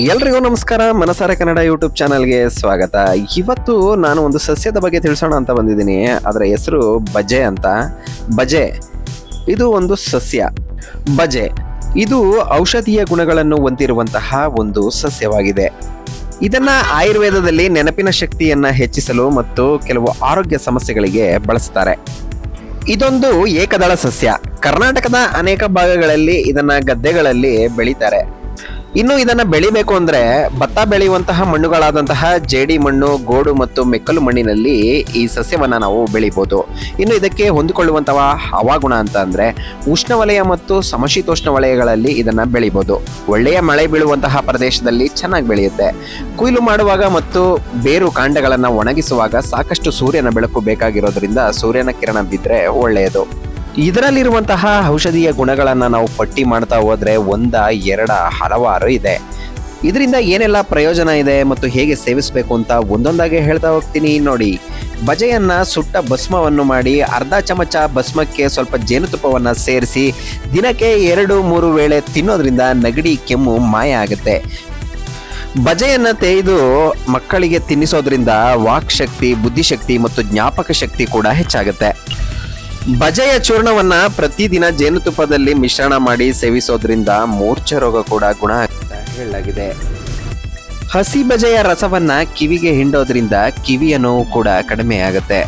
ಎಲ್ರಿಗೂ ನಮಸ್ಕಾರ. ಮನಸಾರೆ ಕನ್ನಡ ಯೂಟ್ಯೂಬ್ ಚಾನಲ್ಗೆ ಸ್ವಾಗತ. ಇವತ್ತು ನಾನು ಒಂದು ಸಸ್ಯದ ಬಗ್ಗೆ ತಿಳಿಸೋಣ ಅಂತ ಬಂದಿದ್ದೀನಿ. ಅದರ ಹೆಸರು ಬಜೆ ಅಂತ. ಬಜೆ, ಇದು ಒಂದು ಸಸ್ಯ. ಬಜೆ, ಇದು ಔಷಧೀಯ ಗುಣಗಳನ್ನು ಹೊಂದಿರುವಂತಹ ಒಂದು ಸಸ್ಯವಾಗಿದೆ. ಇದನ್ನ ಆಯುರ್ವೇದದಲ್ಲಿ ನೆನಪಿನ ಶಕ್ತಿಯನ್ನ ಹೆಚ್ಚಿಸಲು ಮತ್ತು ಕೆಲವು ಆರೋಗ್ಯ ಸಮಸ್ಯೆಗಳಿಗೆ ಬಳಸ್ತಾರೆ. ಇದೊಂದು ಏಕದಳ ಸಸ್ಯ. ಕರ್ನಾಟಕದ ಅನೇಕ ಭಾಗಗಳಲ್ಲಿ ಇದನ್ನ ಗದ್ದೆಗಳಲ್ಲಿ ಬೆಳೀತಾರೆ. ಇನ್ನು ಇದನ್ನ ಬೆಳಿಬೇಕು ಅಂದ್ರೆ ಭತ್ತ ಬೆಳೆಯುವಂತಹ ಮಣ್ಣುಗಳಾದಂತಹ ಜೇಡಿ ಮಣ್ಣು, ಗೋಡು ಮತ್ತು ಮೆಕ್ಕಲು ಮಣ್ಣಿನಲ್ಲಿ ಈ ಸಸ್ಯವನ್ನ ನಾವು ಬೆಳಿಬಹುದು ಇನ್ನು ಇದಕ್ಕೆ ಹೊಂದಿಕೊಳ್ಳುವಂತಹ ಹವಾಗುಣ ಅಂತ ಅಂದ್ರೆ ಉಷ್ಣವಲಯ ಮತ್ತು ಸಮಶೀತೋಷ್ಣ ವಲಯಗಳಲ್ಲಿ ಇದನ್ನ ಬೆಳಿಬಹುದು ಒಳ್ಳೆಯ ಮಳೆ ಬೀಳುವಂತಹ ಪ್ರದೇಶದಲ್ಲಿ ಚೆನ್ನಾಗಿ ಬೆಳೆಯುತ್ತೆ. ಕೊಯ್ಲು ಮಾಡುವಾಗ ಮತ್ತು ಬೇರು ಕಾಂಡಗಳನ್ನ ಒಣಗಿಸುವಾಗ ಸಾಕಷ್ಟು ಸೂರ್ಯನ ಬೆಳಕು ಬೇಕಾಗಿರೋದ್ರಿಂದ ಸೂರ್ಯನ ಕಿರಣ ಬಿದ್ದರೆ ಒಳ್ಳೆಯದು. ಇದರಲ್ಲಿರುವಂತಹ ಔಷಧೀಯ ಗುಣಗಳನ್ನು ನಾವು ಪಟ್ಟಿ ಮಾಡ್ತಾ ಹೋದರೆ ಒಂದ, ಎರಡ ಹಲವಾರು ಇದೆ. ಇದರಿಂದ ಏನೆಲ್ಲ ಪ್ರಯೋಜನ ಇದೆ ಮತ್ತು ಹೇಗೆ ಸೇವಿಸಬೇಕು ಅಂತ ಒಂದೊಂದಾಗಿ ಹೇಳ್ತಾ ಹೋಗ್ತೀನಿ. ನೋಡಿ, ಬಜೆಯನ್ನ ಸುಟ್ಟ ಭಸ್ಮವನ್ನು ಮಾಡಿ ಅರ್ಧ ಚಮಚ ಭಸ್ಮಕ್ಕೆ ಸ್ವಲ್ಪ ಜೇನುತುಪ್ಪವನ್ನು ಸೇರಿಸಿ ದಿನಕ್ಕೆ ಎರಡು, ಮೂರು ವೇಳೆ ತಿನ್ನೋದ್ರಿಂದ ನೆಗಡಿ, ಕೆಮ್ಮು ಮಾಯ ಆಗುತ್ತೆ. ಬಜೆಯನ್ನು ತೆಗೆದು ಮಕ್ಕಳಿಗೆ ತಿನ್ನಿಸೋದ್ರಿಂದ ವಾಕ್ ಶಕ್ತಿ, ಬುದ್ಧಿಶಕ್ತಿ ಮತ್ತು ಜ್ಞಾಪಕ ಶಕ್ತಿ ಕೂಡ ಹೆಚ್ಚಾಗುತ್ತೆ. ಬಜೆಯ ಚೂರ್ಣವನ್ನ ಪ್ರತಿದಿನ ಜೇನುತುಪ್ಪದಲ್ಲಿ ಮಿಶ್ರಣ ಮಾಡಿ ಸೇವಿಸೋದ್ರಿಂದ ಮೂರ್ಛೆ ರೋಗ ಕೂಡ ಗುಣ ಆಗುತ್ತೆ ಹೇಳಲಾಗಿದೆ ಹಸಿ ಬಜೆಯ ರಸವನ್ನ ಕಿವಿಗೆ ಹಿಂಡೋದ್ರಿಂದ ಕಿವಿಯ ನೋವು ಕೂಡ ಕಡಿಮೆ ಆಗುತ್ತೆ.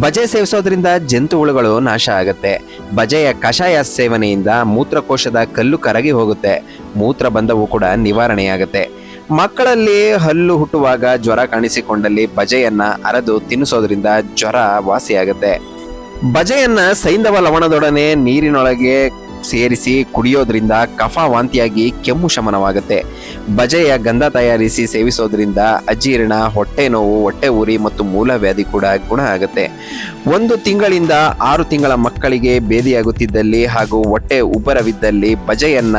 ಬಜೆ ಸೇವಿಸೋದ್ರಿಂದ ಜಂತು ಹುಳುಗಳು ನಾಶ ಆಗುತ್ತೆ. ಬಜೆಯ ಕಷಾಯ ಸೇವನೆಯಿಂದ ಮೂತ್ರಕೋಶದ ಕಲ್ಲು ಕರಗಿ ಹೋಗುತ್ತೆ. ಮೂತ್ರ ಬಂಧವು ಕೂಡ ನಿವಾರಣೆಯಾಗುತ್ತೆ. ಮಕ್ಕಳಲ್ಲಿ ಹಲ್ಲು ಹುಟ್ಟುವಾಗ ಜ್ವರ ಕಾಣಿಸಿಕೊಂಡಲ್ಲಿ ಬಜೆಯನ್ನ ಅರೆದು ತಿನ್ನಿಸೋದ್ರಿಂದ ಜ್ವರ ವಾಸಿಯಾಗುತ್ತೆ. ಬಜೆಯನ್ನ ಸೈಂಧವ ಲವಣದೊಡನೆ ನೀರಿನೊಳಗೆ ಸೇರಿಸಿ ಕುಡಿಯೋದ್ರಿಂದ ಕಫ ವಾಂತಿಯಾಗಿ ಕೆಮ್ಮು ಶಮನವಾಗುತ್ತೆ. ಬಜೆಯ ಗಂಧ ತಯಾರಿಸಿ ಸೇವಿಸೋದ್ರಿಂದ ಅಜೀರ್ಣ, ಹೊಟ್ಟೆ ನೋವು, ಹೊಟ್ಟೆ ಉರಿ ಮತ್ತು ಮೂಲವ್ಯಾಧಿ ಕೂಡ ಗುಣ ಆಗುತ್ತೆ. ಒಂದು ತಿಂಗಳಿಂದ ಆರು ತಿಂಗಳ ಮಕ್ಕಳಿಗೆ ಬೇದಿಯಾಗುತ್ತಿದ್ದಲ್ಲಿ ಹಾಗೂ ಹೊಟ್ಟೆ ಉಬ್ಬರವಿದ್ದಲ್ಲಿ ಬಜೆಯನ್ನ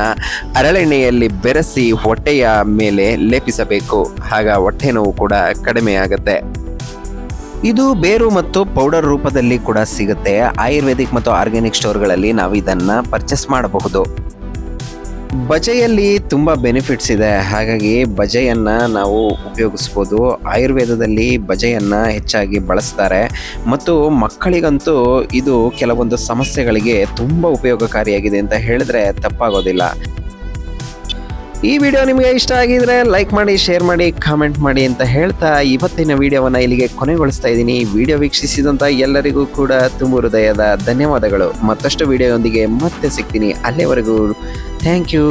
ಅರಳೆಣ್ಣೆಯಲ್ಲಿ ಬೆರೆಸಿ ಹೊಟ್ಟೆಯ ಮೇಲೆ ಲೇಪಿಸಬೇಕು. ಆಗ ಹೊಟ್ಟೆ ನೋವು ಕೂಡ ಕಡಿಮೆ ಆಗುತ್ತೆ ಇದು ಬೇರು ಮತ್ತು ಪೌಡರ್ ರೂಪದಲ್ಲಿ ಕೂಡ ಸಿಗುತ್ತೆ. ಆಯುರ್ವೇದಿಕ್ ಮತ್ತು ಆರ್ಗ್ಯಾನಿಕ್ ಸ್ಟೋರ್ಗಳಲ್ಲಿ ನಾವು ಇದನ್ನ ಪರ್ಚೇಸ್ ಮಾಡಬಹುದು. ಬಜೆಯಲ್ಲಿ ತುಂಬ ಬೆನಿಫಿಟ್ಸ್ ಇದೆ. ಹಾಗಾಗಿ ಬಜೆಯನ್ನು ನಾವು ಉಪಯೋಗಿಸ್ಬೋದು. ಆಯುರ್ವೇದದಲ್ಲಿ ಬಜೆಯನ್ನು ಹೆಚ್ಚಾಗಿ ಬಳಸ್ತಾರೆ. ಮತ್ತು ಮಕ್ಕಳಿಗಂತೂ ಇದು ಕೆಲವೊಂದು ಸಮಸ್ಯೆಗಳಿಗೆ ತುಂಬ ಉಪಯೋಗಕಾರಿಯಾಗಿದೆ ಅಂತ ಹೇಳಿದ್ರೆ ತಪ್ಪಾಗೋದಿಲ್ಲ. ಈ ವಿಡಿಯೋ ನಿಮಗೆ ಇಷ್ಟ ಆಗಿದ್ರೆ ಲೈಕ್ ಮಾಡಿ, ಶೇರ್ ಮಾಡಿ, ಕಾಮೆಂಟ್ ಮಾಡಿ ಅಂತ ಹೇಳ್ತಾ ಇವತ್ತಿನ ವಿಡಿಯೋವನ್ನು ಇಲ್ಲಿಗೆ ಕೊನೆಗೊಳಿಸ್ತಾ ಇದ್ದೀನಿ. ವಿಡಿಯೋ ವೀಕ್ಷಿಸಿದಂತ ಎಲ್ಲರಿಗೂ ಕೂಡ ತುಂಬ ಹೃದಯದ ಧನ್ಯವಾದಗಳು. ಮತ್ತಷ್ಟು ವಿಡಿಯೋದೊಂದಿಗೆ ಮತ್ತೆ ಸಿಗ್ತೀನಿ. ಅಲ್ಲಿವರೆಗೂ ಥ್ಯಾಂಕ್ ಯು